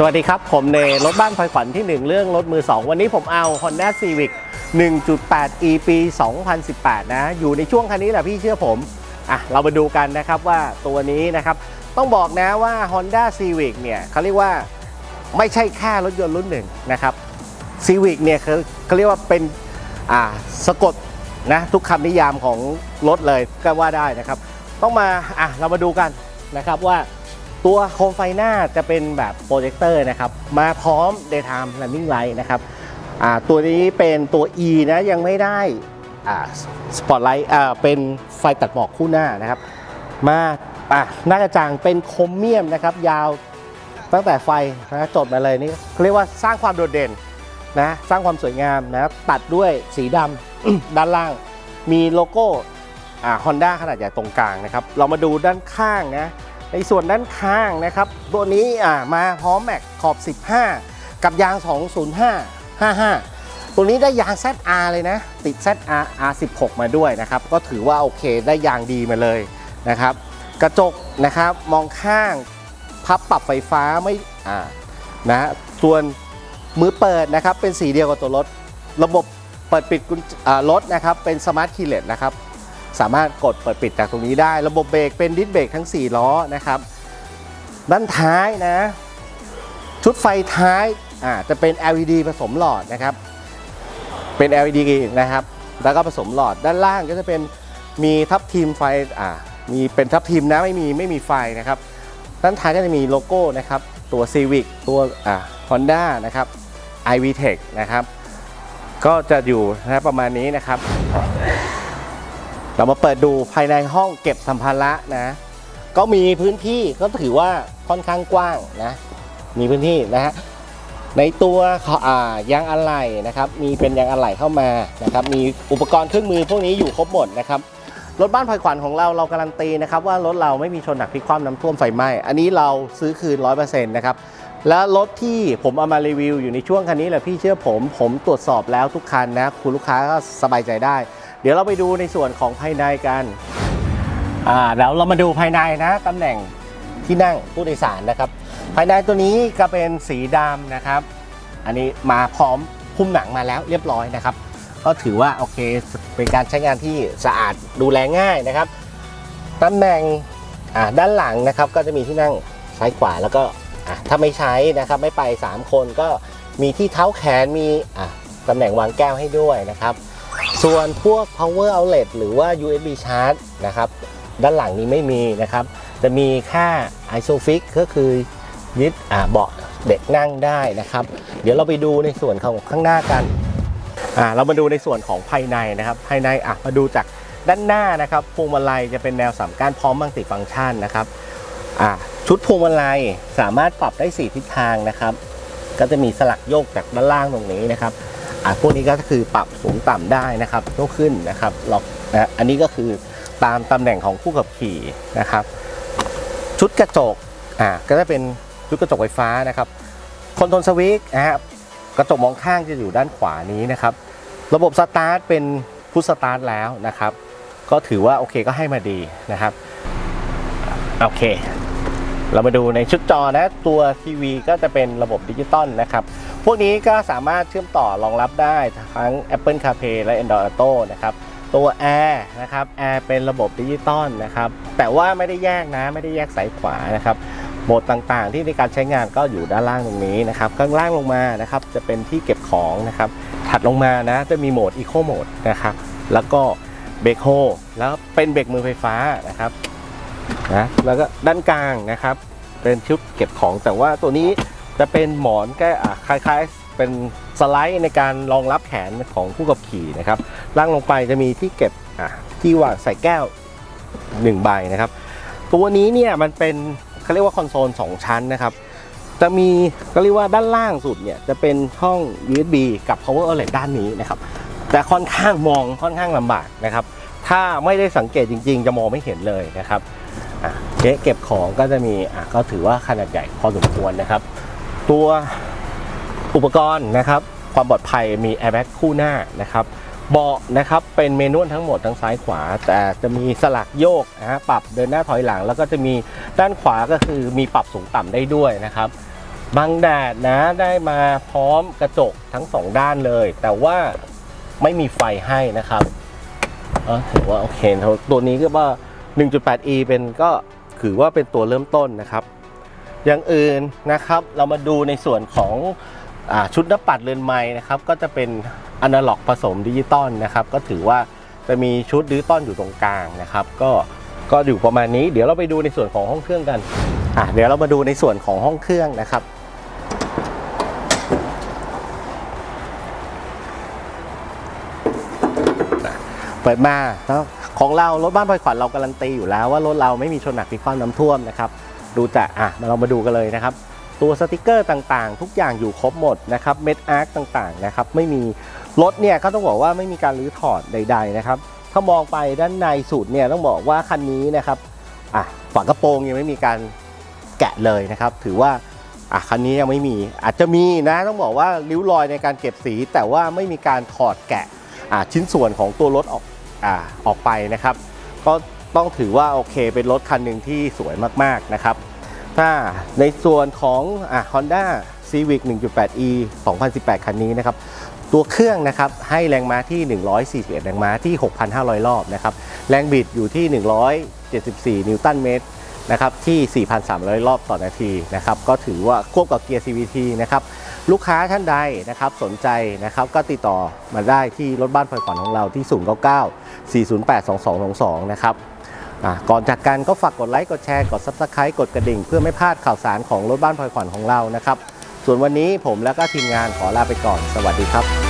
สวัสดีครับ ผมเนรถบ้านพลอยขวัญที่ 1 เรื่องรถมือ 2 วันนี้ผมเอา Honda Civic 1.8 e ปี 2018 นะ อยู่ในช่วงคันนี้แหละพี่เชื่อผมอะเรามาดูกันนะครับว่าตัวนี้นะครับ ต้องบอกนะว่า Honda Civic เนี่ยเขาเรียกว่าไม่ใช่แค่รถยนต์รุ่นหนึ่งนะครับ Civic เนี่ยเขาเขาเรียกว่าเป็นอ่าสะกดนะทุกคำนิยามของรถเลยก็ว่าได้นะครับ ต้องมาอะเรามาดูกันนะครับว่า ตัวโคมไฟหน้าจะเป็นแบบโปรเจคเตอร์นะครับ มาพร้อม daytime running light นะครับตัวนี้เป็นตัว E นะยังไม่ได้สปอตไลท์เป็นไฟตัดหมอกคู่หน้านะครับ มาหน้ากระจังเป็นโครเมียมนะครับ ยาวตั้งแต่ไฟนะจดมาเลยนี่เขาเรียกว่าสร้างความโดดเด่นนะสร้างความสวยงามนะตัดด้วยสีดำด้านล่าง มีโลโก้ฮอนด้าขนาดใหญ่ตรงกลางนะครับ เรามาดูด้านข้างนะ ในส่วนด้านข้างนะครับ ตัวนี้มาพร้อมแม็กขอบ 15 กับยาง 205 55 ตัวนี้ได้ยาง ZR เลยนะ ติด ZR R16 มาด้วยนะครับ ก็ถือว่าโอเคได้ยางดีมาเลยนะครับ กระจกนะครับมองข้างพับปรับไฟฟ้าไม่อ่านะส่วนมือเปิดนะครับเป็นสีเดียวกับตัวรถ ระบบเปิดปิดกุญอ่ารถนะครับเป็นสมาร์ทคีย์เลสนะครับ สามารถกดเปิดปิดจากตรงนี้ได้ ระบบเบรกเป็นดิสเบรกทั้ง 4 ล้อนะครับ ด้านท้ายนะ ชุดไฟท้ายอ่าจะเป็น LED ผสมหลอดนะครับ เป็น LED นะครับ แล้วก็ผสมหลอดด้านล่างก็จะเป็นมีทับทีมไฟอ่ามีเป็นทับทีมนะไม่มีไม่มีไฟนะครับ ด้านท้ายก็จะมีโลโก้นะครับ ตัว Civic ตัวอ่า Honda นะครับ iVTEC นะครับ ก็จะอยู่นะประมาณนี้นะครับ เรามาเปิดดูภายในห้องเก็บสัมภาระนะ ก็มีพื้นที่ก็ถือว่าค่อนข้างกว้างนะ มีพื้นที่นะฮะ ในตัวขอ่ายางอะไหล่นะครับ มีเป็นยางอะไหล่เข้ามานะครับ มีอุปกรณ์เครื่องมือพวกนี้อยู่ครบหมดนะครับ รถบ้านพลอยขวัญของเราเราการันตีนะครับว่ารถเราไม่มีชนหนักพลิกคว่ำน้ำท่วมไฟไหม้ อันนี้เราซื้อคืน 100%นะครับ แล้วรถที่ผมเอามารีวิวอยู่ในช่วงคันนี้แหละพี่เชื่อผม ผมตรวจสอบแล้วทุกคันนะคุณลูกค้าก็สบายใจได้ เดี๋ยวเราไปดูในส่วนของภายในกันอ่าเดี๋ยวเรามาดูภายในนะตำแหน่งที่นั่งผู้โดยสารนะครับ ภายในตัวนี้ก็เป็นสีดำนะครับ อันนี้มาพร้อมหุ้มหนังมาแล้วเรียบร้อยนะครับ ก็ถือว่าโอเคเป็นการใช้งานที่สะอาดดูแลง่ายนะครับตำแหน่งอ่าด้านหลังนะครับก็จะมีที่นั่งซ้ายขวาแล้วก็อะถ้าไม่ใช้นะครับไม่ไป 3 คนก็มีที่เท้าแขนมีอะตำแหน่งวางแก้วให้ด้วยนะครับ ส่วนพวก power outlet หรือว่า USB charge นะครับด้านหลังนี้ไม่มีนะครับ จะมีค่า isofix ก็คือยึดเบาะเด็กนั่งได้นะครับ เดี๋ยวเราไปดูในส่วนของข้างหน้ากันเรามาดูในส่วนของภายในนะครับ ภายในอะมาดูจากด้านหน้านะครับพวงมาลัยจะเป็นแนวสามก้านพร้อมมัลติฟังก์ชันนะครับชุดพวงมาลัยสามารถปรับได้ 4 ทิศทางนะครับ ก็จะมีสลักโยกจากด้านล่างตรงนี้นะครับ อ่าพวกนี้ก็คือปรับสูงต่ำได้นะครับยกขึ้นนะครับล็อกนะอันนี้ก็คือตามตำแหน่งของผู้ขับขี่นะครับ ชุดกระจกอ่าก็จะเป็นชุดกระจกไฟฟ้านะครับคอนโทรลสวิตช์นะครับกระจกมองข้างจะอยู่ด้านขวานี้นะครับ ระบบสตาร์ทเป็นพุทสตาร์ทแล้วนะครับ ก็ถือว่าโอเคก็ให้มาดีนะครับ โอเค เรามาดูในชุดจอนะตัวทีวีก็จะเป็นระบบดิจิตอลนะครับ พวกนี้ก็สามารถเชื่อมต่อรองรับได้ทั้ง Apple CarPlay และ Android Auto นะครับตัว Air นะครับ Air เป็นระบบดิจิตอลนะครับแต่ว่าไม่ได้แยกนะไม่ได้แยกสายขวานะครับโหมดต่างๆ ที่ในการใช้งานก็อยู่ด้านล่างตรงนี้นะครับข้างล่างลงมานะครับจะเป็นที่เก็บของนะครับถัดลงมานะจะมีโหมด Eco Mode นะครับแล้วก็เบรกโฮแล้วเป็นเบรกมือไฟฟ้านะครับ นะแล้วก็ด้านกลางนะครับ เป็นชุดเก็บของแต่ว่าตัวนี้จะเป็นหมอนแก้อะคล้ายๆเป็นสไลด์ในการรองรับแขนของผู้ขับขี่นะครับล่างลงไปจะมีที่เก็บอะที่วางใส่แก้ว1ใบนะครับ ตัวนี้เนี่ยมันเป็นเขาเรียกว่าคอนโซล 2 ชั้นนะครับ จะมีก็เรียกว่าด้านล่างสุดเนี่ยจะเป็นช่อง USB กับ power outlet ด้านนี้นะครับแต่ค่อนข้างมองค่อนข้างลำบากนะครับ ถ้าไม่ได้สังเกตจริง ๆ จะมองไม่เห็นเลยนะครับ เก๊ะเก็บของก็จะมีอะก็ถือว่าขนาดใหญ่พอสมควรนะครับ ตัวอุปกรณ์นะครับ ความปลอดภัยมีแอร์แบ็กคู่หน้านะครับเบาะนะครับเป็นเมนวลทั้งหมดทั้งซ้ายขวา แต่จะมีสลักโยกนะฮะปรับเดินหน้าถอยหลัง แล้วก็จะมีด้านขวาก็คือมีปรับสูงต่ำได้ด้วยนะครับบังแดดนะได้มาพร้อมกระจกทั้งสองด้านเลย แต่ว่าไม่มีไฟให้นะครับเออถือว่าโอเคตัวนี้ก็ว่า 1.8e เป็นก็ถือว่าเป็นตัวเริ่มต้นนะครับ อย่างอื่นนะครับเรามาดูในส่วนของอชุดน้าปัดเรือนไม้นะครับก็จะเป็นอนาล็อกผสมดิจิตอลนะครับก็ถือว่าจะมีชุดดิจิตอลอยู่ตรงกลางนะครับ ก็ก็อยู่ประมาณนี้ เดี๋ยวเราไปดูในส่วนของห้องเครื่องกันอะเดี๋ยวเรามาดูในส่วนของห้องเครื่องนะครับเปิดมาแล้ว ของเรารถบ้านพลอยขวัญเราการันตีอยู่แล้วว่ารถเราไม่มีชนหนักพลิกคว่ำน้ำท่วมนะครับดูจากอะมาเรามาดูกันเลยนะครับ ตัวสติกเกอร์ต่างๆ ทุกอย่างอยู่ครบหมดนะครับเม็ดอาร์คต่างๆนะครับไม่มีรถเนี่ยก็ต้องบอกว่าไม่มีการรื้อถอดใด ๆนะครับ ถ้ามองไปด้านในสุดเนี่ยต้องบอกว่าคันนี้นะครับอะฝากระโปรงยังไม่มีการแกะเลยนะครับ ถือว่าอะคันนี้ยังไม่มีอาจจะมีนะต้องบอกว่าริ้วรอยในการเก็บสี แต่ว่าไม่มีการถอดแกะอะชิ้นส่วนของตัวรถออก อะออกไปนะครับ ก็ต้องถือว่าโอเคเป็นรถคันหนึ่งที่สวยมากๆนะครับ ถ้าในส่วนของอะ Honda Civic 1.8e 2018 คันนี้นะครับ ตัวเครื่องนะครับให้แรงม้าที่ 141 แรงม้าที่ 6,500 รอบนะครับ แรงบิดอยู่ที่ 174 นิวตันเมตรนะครับที่ 4,300 รอบต่อนาทีนะครับ ก็ถือว่าควบกับเกียร์ CVT นะครับ ลูกค้าท่านใดนะครับสนใจนะครับก็ติดต่อมาได้ที่รถบ้านพลอยขวัญของเราที่ 099 408 2222 นะครับก่อนจากกันก็ฝากกดไลค์ กดแชร์ กด Subscribe กดกระดิ่ง เพื่อไม่พลาดข่าวสารของรถบ้านพลอยขวัญของเรานะครับ ส่วนวันนี้ผมและก็ทีมงานขอลาไปก่อน สวัสดีครับ